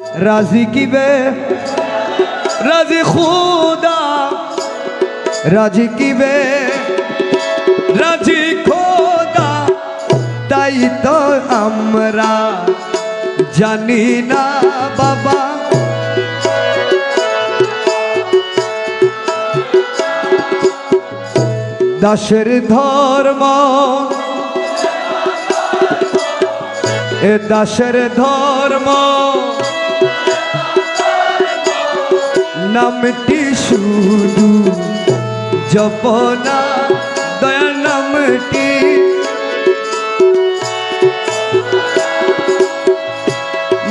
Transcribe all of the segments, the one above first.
রাজি কি বে? রাজি খুদা। রাজি কি বে? রাজি খোদা। তাই তো আমরা জানি না বাবা। দাসের ধর্ম। এ দাসের ধর্ম। নামটি শুধু জপনা দয়া নামটি।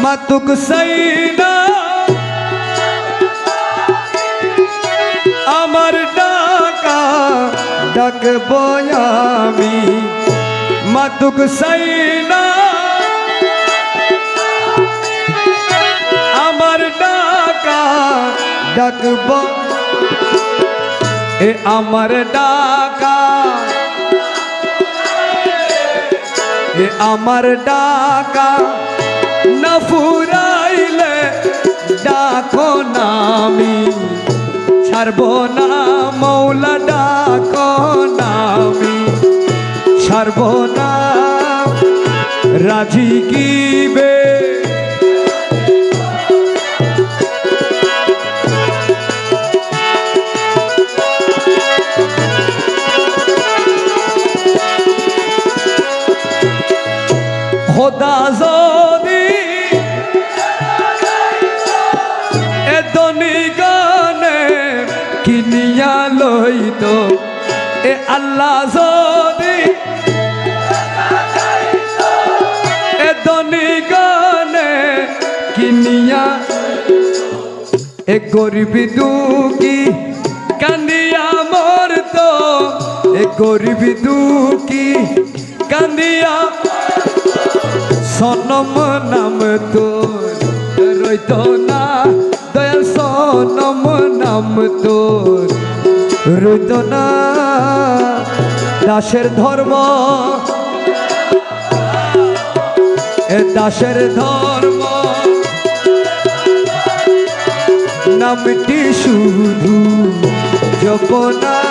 মাতুক সাইনা আমার ডাকা ডাকব আমি। মাতুক সাইনা আমার ডাকা ডাকব। এ আমার ডাকা। এ আমার ডাকা। না ফুরাইলে ডাকো নামি ছাড়ব না মৌলা, ডাকো নামি ছাড়ব না। রাজি কিবে এ আল্লাহ যদি, এ দনি গানে কিনিয়া, এ গরিব দুঃখী কান্দিয়া মরত, এ গরিব দুঃখী কান্দিয়া, সনম নাম তোর রইত না, দয়াল সনম নাম তোর রইত না। দাসের ধর্ম। এ দাসের ধর্ম। নামটি শুধু জপনা।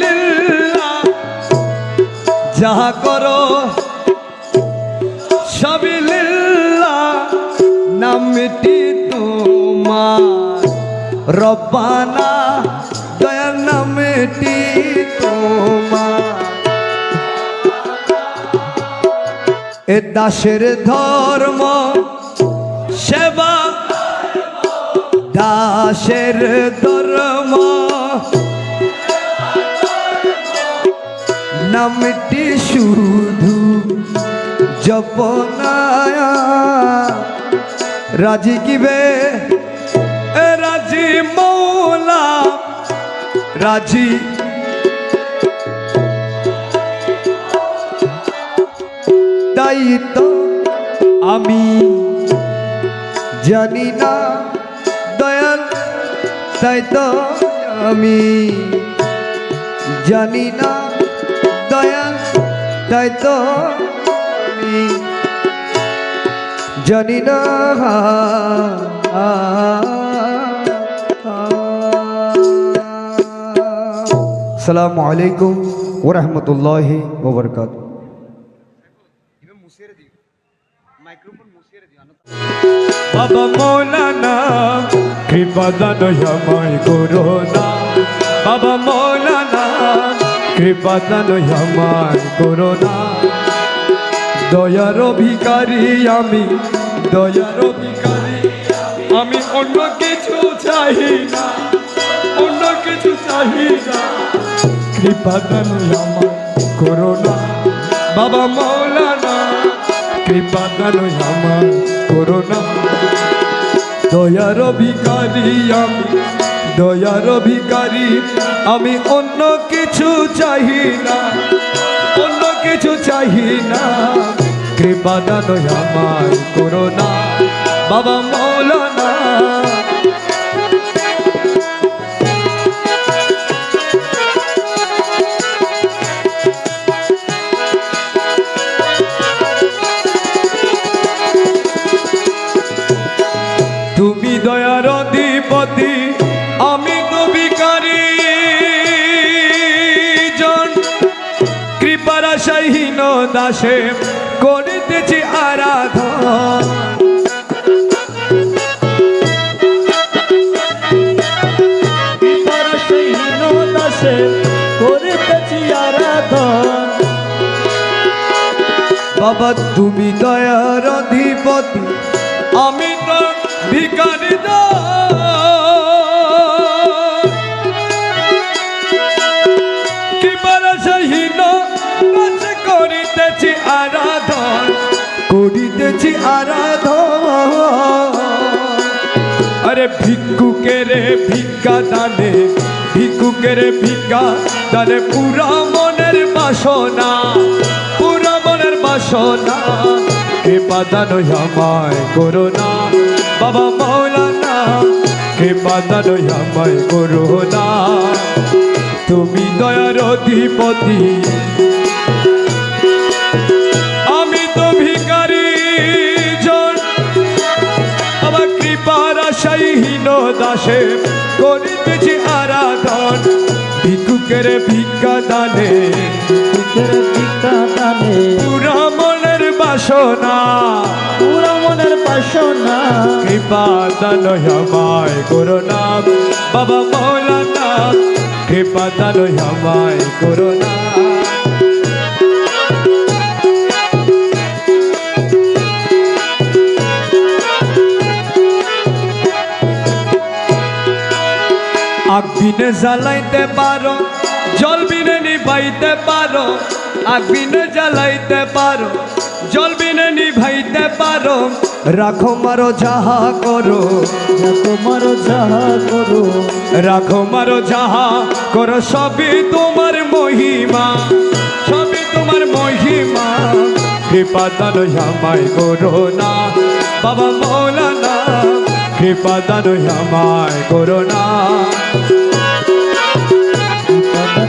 লিল্লাহ যাহা করো। নামটি তোমার। রব্বানা দয়া নামটি এ দাসের ধর্ম সেবা দাসের ধর্ম নামটি শুধু জপনায়া রাজি কিবে রাজি মৌলা রাজি তাই তো আমি জানি না তাই তো আমি জানি না দয়াল তাই তো আমি জানি না। সালামু আলাইকুম ওরহমতুল্লাহি ওবরকাত বাবা মৌলানা, কৃপা দানো আমায় করো না। বাবা মৌলানা, কৃপা দানো আমায় করো না। দয়ার ভিকারি আমি, দয়ার ভিকারি আমি। অন্য কিছু চাই না, অন্য কিছু চাই না। কৃপা দান আমার করোনা বাবা মৌলানা কৃপা দান আমার করোনা দয়ার ভিকারি আমি দয়ার ভিকারি আমি অন্য কিছু চাহি না, অন্য কিছু চাহি না। কৃপা দান আমার করোনা বাবা মৌলানা দাসে করিতেছি আরাধন। বাবা তুমি দয়ার অধিপতি। আমি তো ভিকারি সহীন আরাধন আরে ভিক্ষুকের ভিক্ষা দানে ভিক্ষুকের ভিক্ষা দানে পুরা মনের বাসনা পুরা মনের বাসনা কে পাদানো আমায় করোনা বাবা মৌলানা কে পাদানো আমায় করোনা তুমি দয়ার অধিপতি দাসে করিতেছি আরাধন ভিক্ষুকের ভিক্ষা দানে। ভিক্ষা দানে। পুরা মনের বাসনা। পুরো মনের বাসনা। কৃপা দান আমায় করোনা বাবা মৌলানা কৃপা দান আমায় করোনা বিনে জ্বালাইতে পারো, জল বিনে নিভাইতে পারো, আগ বিনে জ্বালাইতে পারো, জল বিনে নিভাইতে পারো। রাখো মারো যাহা করো যা তোমার যাহা করো, রাখো মারো যাহা করো, সবই তোমার মহিমা, সবই তোমার মহিমা। কৃপা দান আমায় করো না, বাবা মৌলানা, কৃপা দান আমায় করো না।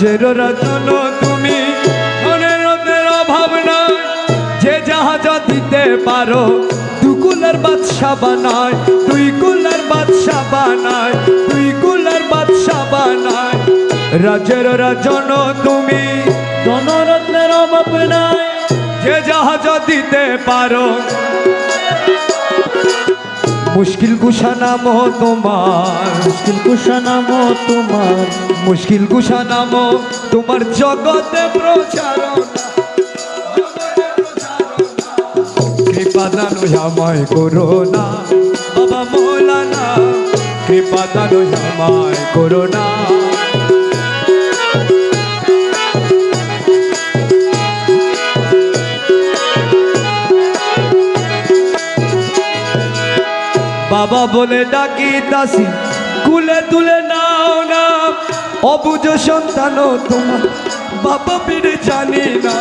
রাজের রাজন তুমি ধনের নাই। যে জাহাজা দিতে পারো, দু কুলের বাদশা বানায়, দুই কুলের বাদশা বানায়, দুই কুলের বাদশা বানায়। রাজের রাজন তুমি ধনরত্নের অভাব নাই। যে জাহাজা দিতে পারো মুশকিল কুশা নাম তোমার। মুশকিল কুশা নাম তোমার। মুশকিল কুশা নাম তোমার জগতে প্রচার কৃপা দানো আমায় করো না। বাবা মৌলানা কৃপা দানো আমায় করো না। বাবা বলে ডাকি দাসি, কুলে তুলে নাও না। অবুজ সন্তান তোমার, বাবা পিড়ে জানি না।